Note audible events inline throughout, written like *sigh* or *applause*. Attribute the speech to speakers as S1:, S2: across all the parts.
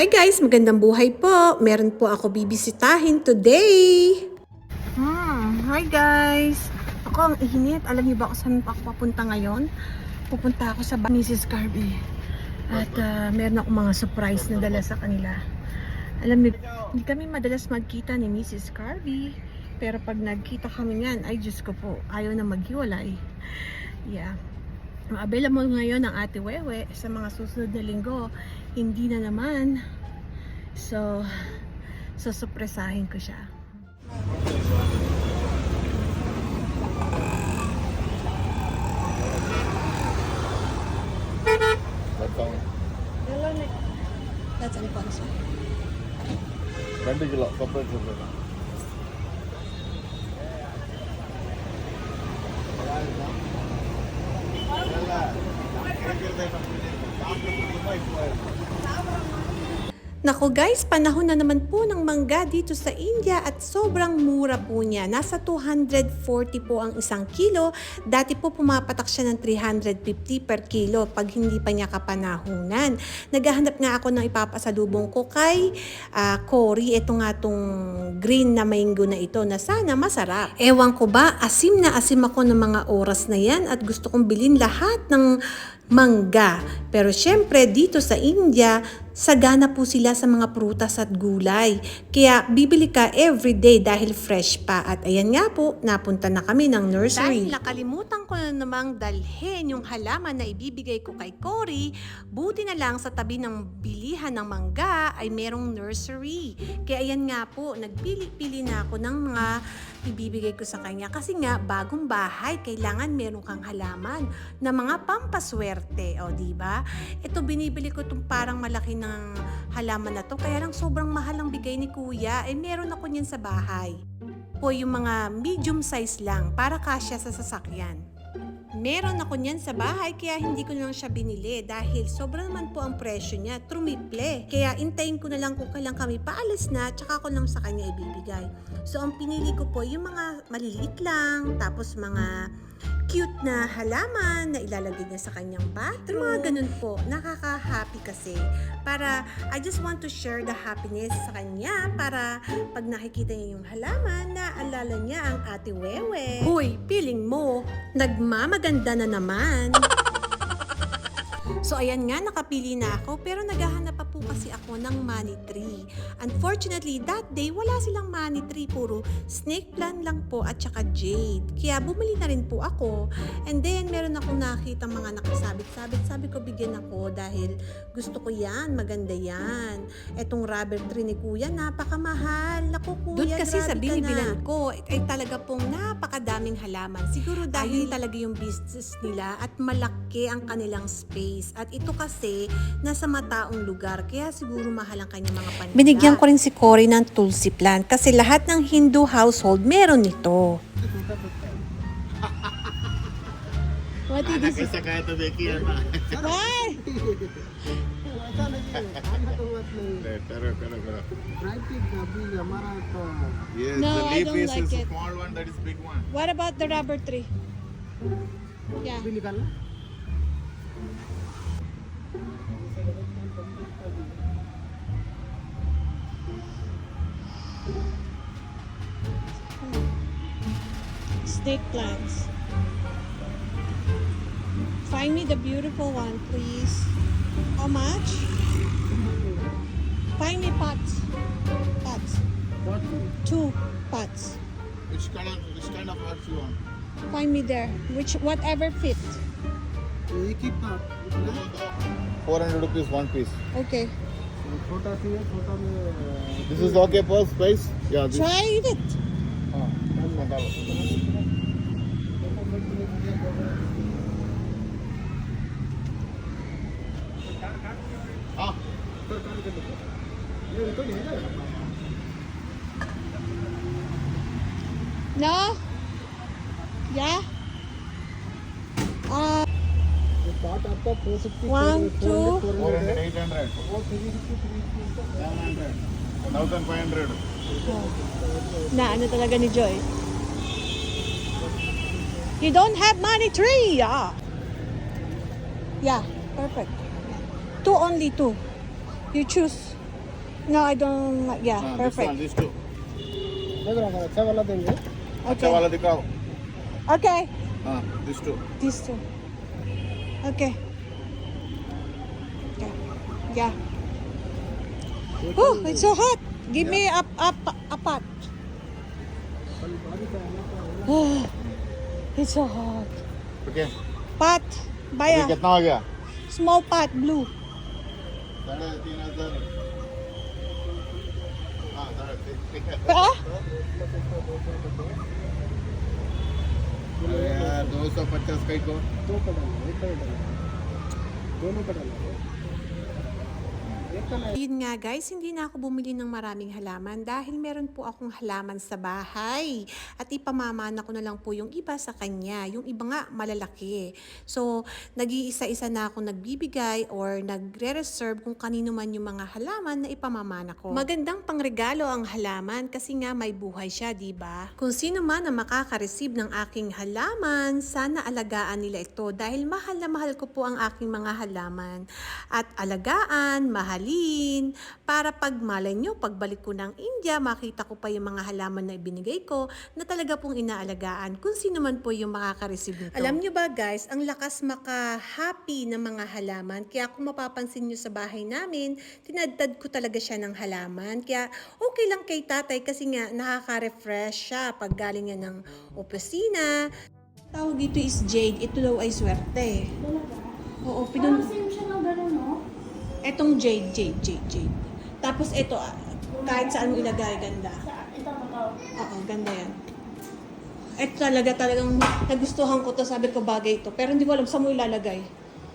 S1: Hi guys, magandang buhay po. Meron po ako bibisitahin today. Hmm, hi guys. Ako ang init. Alam niyo ba kung saan ako papunta ngayon? Pupunta ako sa Mrs. Carby. At ah, meron akong mga surprise na dala sa kanila. Alam niyo, hindi kami madalas magkita ni Mrs. Carby. Pero pag nagkita kami niyan, ay Diyos ko po, ayaw na maghiwalay. Yeah available ngayon ang ate Wewe. Sa mga susunod na linggo hindi na naman. So susupresahin ko siya. That's an
S2: sponsor. 2 kilo, complete
S1: Nako guys, panahon na naman po ng mangga dito sa India at sobrang mura po niya. Nasa 240 po ang isang kilo. Dati po pumapatak siya ng 350 per kilo pag hindi pa niya kapanahunan. Naghahanap nga ako ng ipapasalubong ko kay ah, Cory. Ito nga tong green na mango na ito na sana masarap. Ewan ko ba, asim na asim ako ng mga oras na yan at gusto kong bilhin lahat ng mangga. Pero syempre dito sa India, sagana po sila sa mga prutas at gulay. Kaya bibili ka everyday dahil fresh pa. At ayan nga po, napunta na kami ng nursery. Dahil nakalimutan ko na namang dalhin yung halaman na ibibigay ko kay Cory, buti na lang sa tabi ng bilihan ng mangga ay merong nursery. Kaya ayan nga po, nagpili-pili na ako ng mga ibibigay ko sa kanya. Kasi nga, bagong bahay, kailangan meron kang halaman na mga pampaswerte. O, di ba? Ito, binibili ko itong parang malaki ng halaman na to. Kaya lang sobrang mahal ang bigay ni kuya. Eh, meron ako niyan sa bahay. Po yung mga medium size lang para kasya sa sasakyan. Meron ako niyan sa bahay kaya hindi ko na lang siya binili dahil sobra naman po ang presyo niya, trumiple. Kaya intayin ko na lang kung kailan kami paalis na tsaka ko lang sa kanya ibibigay. So ang pinili ko po yung mga maliliit lang, tapos mga cute na halaman na ilalagay niya sa kanyang bathroom. Mga ganun po. Nakaka-happy kasi. Para, I just want to share the happiness sa kanya para pag nakikita niya yung halaman, naalala niya ang ate Wewe. Hoy, piling mo, nagmamaganda na naman. *laughs* So ayan nga, nakapili na ako pero naghahanap pa po kasi ako ng money tree. Unfortunately, that day wala silang money tree, puro snake plant lang po at saka jade. Kaya bumili na rin po ako. And then meron akong nakita mga nakasabit-sabit. Sabi ko bigyan ako dahil gusto ko yan, maganda yan. Etong rubber tree ni kuya, napakamahal. Naku kuya,
S3: Doon kasi sa binibilan
S1: na. ko, ay talaga pong napakadaming halaman. Siguro dahil talaga yung business nila at malaki ang kanilang space. At ito kasi nasa mataong lugar, lugar kaya siguro mahal ang kanyang mga paninda.
S3: Binigyan ko rin si Cory ng tulsi plant kasi lahat ng Hindu household meron nito. *laughs*
S1: What did you
S2: say? Sakay to Becky. Ah. Why? Eh, pero, pero, pero. Yes,
S1: no,
S2: the leaf I
S1: don't
S2: is
S1: like
S2: a
S1: it.
S2: small one, that is big one.
S1: What about the rubber tree? Yeah. Snake plants. Find me the beautiful one, please. How much? Find me pots. Pots. What? Two pots.
S2: Which kind of which kind of herbs you want?
S1: Find me there. Which whatever fit.
S2: Four hundred rupees one piece.
S1: Okay.
S2: This is okay for space? Yeah. This,
S1: Try it.
S2: हाँ, kontal ah
S1: No. Yeah. Uh, one, two.
S2: Four
S1: hundred, eight talaga ni Joy? You don't have money tree, yeah. Yeah, perfect. Two only two. You choose.
S3: No, I don't. Yeah,
S2: हाँ, this
S3: perfect.
S2: one, these two.
S4: देख रहा हूँ अच्छा वाला देंगे
S2: अच्छा वाला दिखाओ
S3: Okay.
S2: हाँ these two.
S3: These two. Okay. Yeah. Yeah. Oh, it's so hot. Give me a, a, *sighs* a pot. Oh, it's so hot.
S2: Okay.
S3: Pot. Buy
S2: अभी
S3: a
S2: कितना हो गया
S3: small pot, blue.
S2: साढ़े तीन हज़ार हाँ साढ़े तीन
S3: Ah?
S2: अरे यार दो सौ पचास कई को
S4: दो का डालना एक का डालना दोनों का डालना
S3: Yun nga guys, hindi na ako bumili ng maraming halaman dahil meron po akong halaman sa bahay. At ipamamana ko na lang po yung iba sa kanya. Yung iba nga malalaki. So, nag-iisa-isa na ako nagbibigay or nagre-reserve kung kanino man yung mga halaman na ipamamana ko. Magandang pangregalo ang halaman kasi nga may buhay siya, di ba? Kung sino man ang makaka-receive ng aking halaman, sana alagaan nila ito dahil mahal na mahal ko po ang aking mga halaman. At alagaan, mahalin, para pag malay nyo, pagbalik ko ng India, makita ko pa yung mga halaman na ibinigay ko na talaga pong inaalagaan kung sino man po yung makaka-receive nito. Alam nyo ba guys, ang lakas maka-happy ng mga halaman. Kaya kung mapapansin nyo sa bahay namin, tinadtad ko talaga siya ng halaman. Kaya okay lang kay tatay kasi nga nakaka-refresh siya pag galing niya ng opisina. Tawag dito is Jade. Ito daw ay swerte. Oo, pinun...
S5: Same siya ng gano'n, no?
S3: Etong jade, jade, jade, jade. Tapos ito, ah, kahit saan mo ilagay, ganda.
S5: Sa, ito, ito.
S3: Oo, ganda yan. Ito talaga, talagang nagustuhan ko to. Sabi ko, bagay ito. Pero hindi ko alam saan mo ilalagay.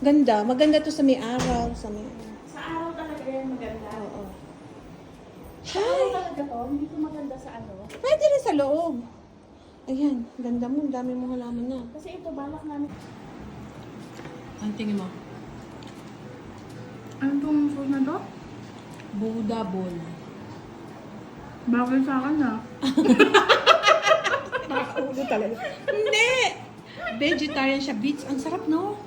S3: Ganda. Maganda to sa may araw, sa may...
S5: Sa araw talaga yan maganda.
S3: Oo.
S5: Sa araw talaga to, hindi ko maganda sa ano.
S3: Pwede rin sa loob. Ayan, ganda mo. Ang dami mong halaman na.
S5: Kasi ito, balak namin.
S3: Ang tingin mo?
S5: Ano tong sauce na to?
S3: Buddha ball.
S5: Bagay sa akin, ha? *laughs*
S3: Nakakaulo talaga. Hindi! Vegetarian siya. Beets, ang sarap, no?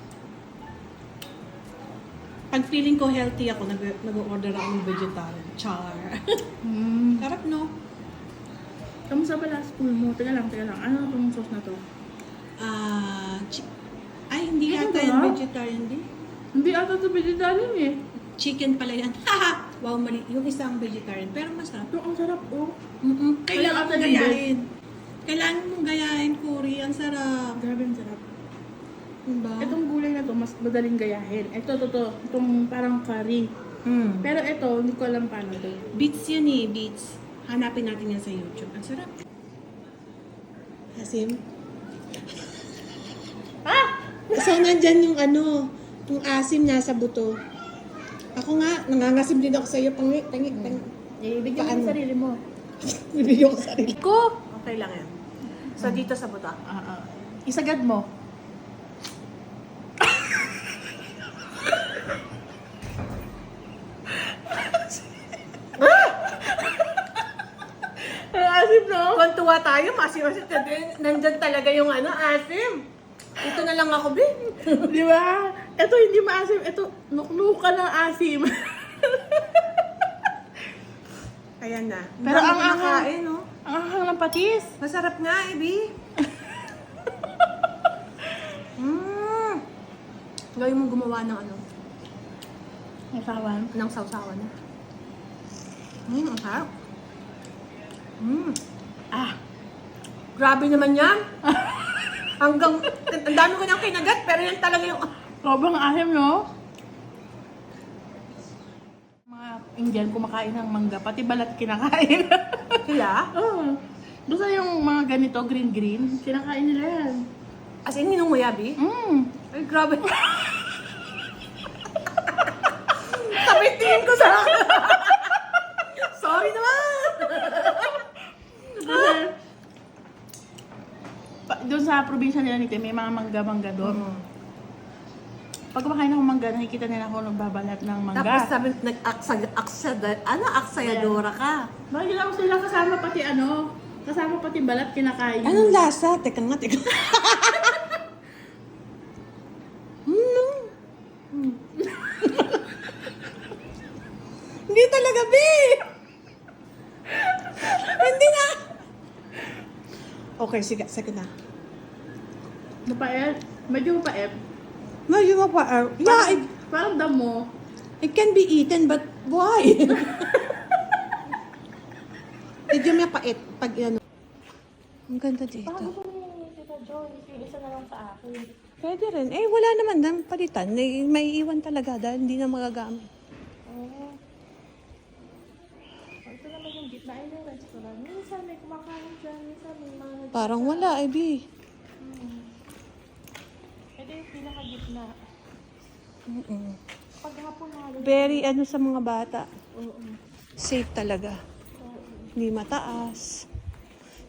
S3: Pag feeling ko healthy ako, nag- nag-order ako ng vegetarian. Char.
S5: Hmm. *laughs*
S3: sarap, no?
S5: Kamusta ba last school mo? Teka lang, teka lang. Ano tong sauce na to?
S3: Ah, chi- ay, hindi
S5: Chicken
S3: yata yan vegetarian din.
S5: Hindi ata to vegetarian eh.
S3: Chicken pala yan. *laughs* Haha! wow, mali. Yung isang vegetarian. Pero masarap.
S5: Ito, ang sarap, oh.
S3: Mm-mm. Kailangan mong gayahin. Kailangan mong gayahin, Kuri. Ang sarap.
S5: Grabe, ang sarap.
S3: Diba?
S5: Itong gulay na to, mas madaling gayahin. Ito, to, to. Itong parang curry.
S3: Mm.
S5: Pero ito, hindi ko alam paano to.
S3: Beets yun eh, beets. Hanapin natin yan sa YouTube. Ang sarap. Asim?
S5: Ah!
S3: So, nandyan yung ano, yung asim nasa buto. Ako nga, nangangasim din ako sa iyo. Pangi, tangi, tangi.
S5: Eh, bigyan mo
S3: Paano?
S5: yung sarili mo. *laughs*
S3: Bibigyan ko sarili ko. Okay lang yan. So, dito sa buto.
S5: Ah, ah. Isagad mo. Ang asim, no?
S3: Kung tuwa tayo, masim-masim. Nandyan talaga yung ano, asim. Ito na lang ako, Bin.
S5: Di ba? Ito hindi maasim. Ito, nuknuka ng asim. *laughs*
S3: Ayan na.
S5: Pero ang anghang-
S3: nakain, no?
S5: Ang ahang ng patis.
S3: Masarap nga, eh, Bi. *laughs* Mmm. Gawin mo gumawa ng ano,
S5: Ang sawan.
S3: ng sausawan na. Mmm, ang sarap. Mmm.
S5: Ah,
S3: Grabe naman yan. *laughs* Hanggang, ang dami ko nang kinagat, pero yan talaga yung,
S5: sobrang asim, no? Mga Indian kumakain ng mangga, pati balat kinakain. *laughs*
S3: sila.
S5: Oo. Basta yung mga ganito, green-green, kinakain nila yan.
S3: As in, ninunguya, Bi.
S5: Mm.
S3: Ay, grabe. *laughs* Tingin ko sa *laughs* Sorry naman.
S5: Doon sa probinsya nila nito, may mga mangga-mangga doon. Pag kumakain ako ng mangga, nakikita nila ako nagbabalat ng mangga.
S3: Tapos sabi, nag-aksaya, ano, aksayadora ka.
S5: Nakikita ko sila kasama pati ano, kasama pati balat kinakain.
S3: Anong lasa? Teka nga, teka. Hmm. Hindi talaga, B! Hindi na! Okay, sige, sige na.
S5: Mapait. Medyo mapait.
S3: Medyo mapa... Uh, yeah, it,
S5: Parang damo.
S3: it can be eaten, but why? *laughs* Medyo mapait pag ano. Ang ganda dito.
S5: ko ni Tita Joy, yung isa na lang sa akin.
S3: Pwede rin. Eh, wala naman ng palitan. May, may iwan talaga dahil hindi na magagamit.
S5: Oo. Ito naman yung gitna ay yung restaurant. Minsan may kumakain dyan, minsan may mga
S3: Parang wala, eh, B.
S5: Pinaka-gitna.
S3: Mm-mm.
S5: Pag hapon na
S3: Very ano sa mga bata.
S5: Oo.
S3: Safe talaga. Hindi mataas.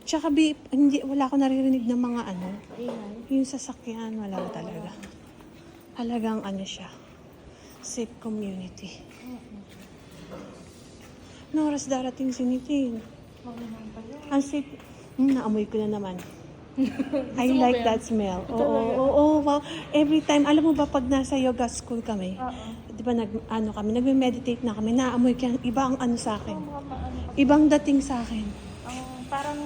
S3: Tsaka B, hindi, wala ako naririnig ng mga ano.
S5: Ayan.
S3: Yung sasakyan, wala talaga. Halagang ano siya. Safe community. No oras darating si Nitin. Ang safe. Hmm, naamoy ko na naman. I like that smell. Oo, oo, oo, wow. Every time, alam mo ba pag nasa yoga school kami,
S5: Oo.
S3: di ba nag, ano kami, nagme-meditate na kami, naamoy yan, iba ang ano sa akin.
S5: Mga maano.
S3: Ibang dating sa akin.
S5: Ang parang,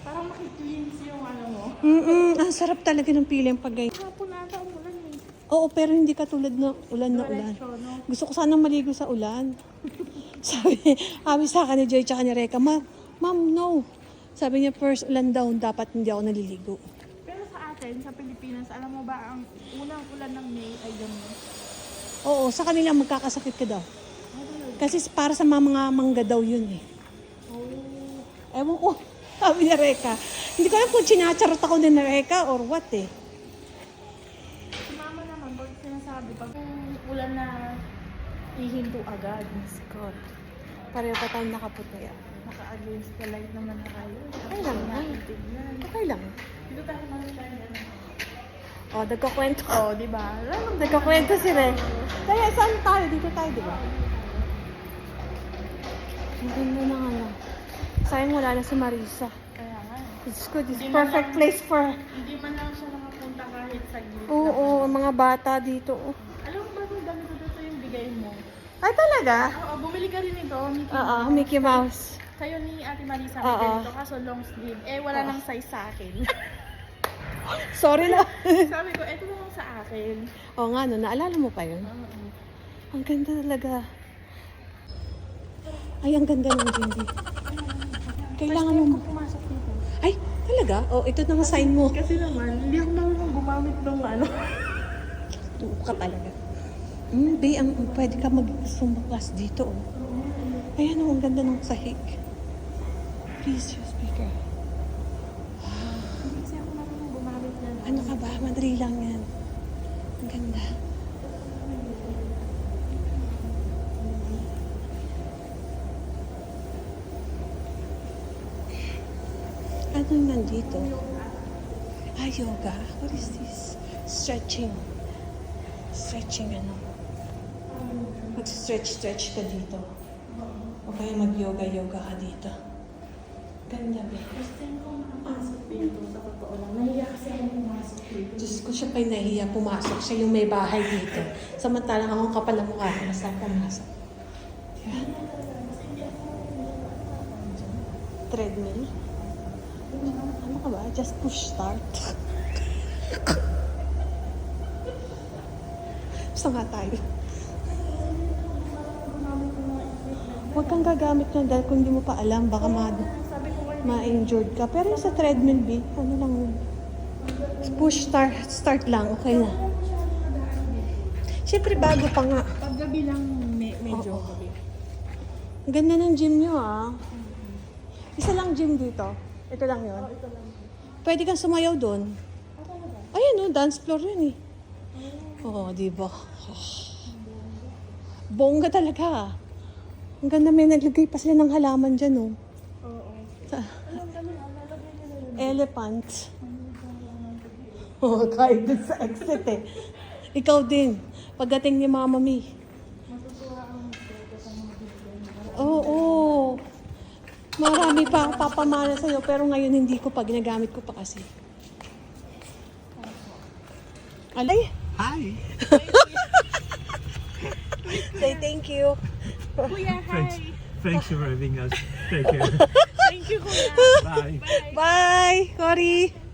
S5: parang makikleans yung ano mo.
S3: Mm ang sarap talaga ng feeling pag ganyan.
S5: Hapon ata umulan eh.
S3: Oo, pero hindi katulad ng ulan na ulan.
S5: Diretso, no?
S3: Gusto ko sanang maligo sa ulan. *laughs* sabi, sabi sa akin ni Joy tsaka ni Reka, Ma'am, ma'am, no. Sabi niya, first ulan daw, dapat hindi ako naliligo.
S5: Pero sa atin, sa Pilipinas, alam mo ba, ang unang ulan ng May ay ganun.
S3: Oo, sa kanila magkakasakit ka daw. Kasi para sa mga mga mangga daw yun eh. Ewan ko, *laughs* sabi ni Reka. Hindi ko alam kung sinacharot ako ni Reka or what eh.
S5: Si mama naman, pag sinasabi, pag ulan na ihinto agad.
S3: God. Pareho pa tayong nakaputi.
S5: Naka-against the light naman na kayo.
S3: Okay lang, ay. Okay lang.
S5: Dito tayo naman tayo.
S3: O, oh, nagkakwento.
S5: Oo, di ba?
S3: Nagkakwento si Re. Kaya saan tayo? Dito tayo, di ba? Ang ganda ng ano. Sayang wala na si Marisa.
S5: Kaya nga.
S3: It's good. It's perfect
S5: lang-
S3: place for...
S5: Hindi man lang siya nakapunta kahit sa gilid.
S3: Oo, oo, mga bata dito. oh.
S5: Alam mo ba kung ganito dito yung bigay mo?
S3: Ay, talaga?
S5: Oo, bumili ka rin nito, Mickey
S3: Oo. Mickey Mouse.
S5: Sa'yo ni Ate Marisa,
S3: Oo.
S5: may ganito kaso long sleeve. Eh, wala nang size sa akin. *laughs*
S3: Sorry na. *laughs*
S5: Sabi ko, eto lang sa akin.
S3: Oo nga, no, naalala mo pa yun?
S5: Oo.
S3: Ang ganda talaga. Ay, ang ganda ng Jindy. Kailangan mo...
S5: pumasok dito.
S3: Ay, talaga? Oh, ito na nga sign mo.
S5: Kasi naman, hindi ako marunong gumamit ng ano. *laughs*
S3: Tuo ka talaga. Mm, be, ang, pwede ka mag-sumbuklas dito. Oh. Ayan, oh, ang ganda ng sahig. Please, your speaker.
S5: Hindi kasi ako marunong ng
S3: Ano ka ba? Madali lang yan. Ang ganda. Ano yung nandito? Ah, yoga. What is this? Stretching. Stretching ano? Mag-stretch-stretch ka dito. O kaya mag-yoga-yoga ka dito. Ganda ba?
S5: First time ko makapasok dito, sa totoo lang. Nahiya kasi ako pumasok dito.
S3: Diyos ko siya pa'y nahiya pumasok. Siya yung may bahay dito. Samantalang akong kapal ng mukha. Basta pumasok. Diba? Treadmill? Ano ka ba? Just push start. Gusto nga tayo. Huwag kang gagamit nun dahil kung hindi mo pa alam, baka ma
S5: ko
S3: ma-injured ka. Pero yung sa treadmill, B, ano lang yun? Push start, start lang, okay na. Siyempre, bago pa nga.
S5: pag gabi lang, me- medyo
S3: Oo.
S5: gabi.
S3: Ang ganda ng gym nyo, ah. Isa lang gym dito. Ito lang yun.
S5: Ito lang.
S3: Pwede kang sumayaw doon. Ayan, oh, dance floor yun, eh. Oo, di ba? Bongga talaga. Ang ganda, may naglagay pa sila ng halaman dyan, oh. Elephant. Oo, oh, kahit dun sa exit eh. Ikaw din. Pagdating ni Mama Mi.
S5: Ang.
S3: Oo. oo. Marami pa akong papamana sa'yo, pero ngayon hindi ko pa. Ginagamit ko pa kasi. Alay?
S2: Hi.
S3: Say thank you.
S5: Kuya,
S6: Thanks.
S5: hi.
S6: Thanks for having us. Take care. *laughs*
S5: Thank you, Kuya. *laughs*
S6: Bye.
S3: Bye, Cory!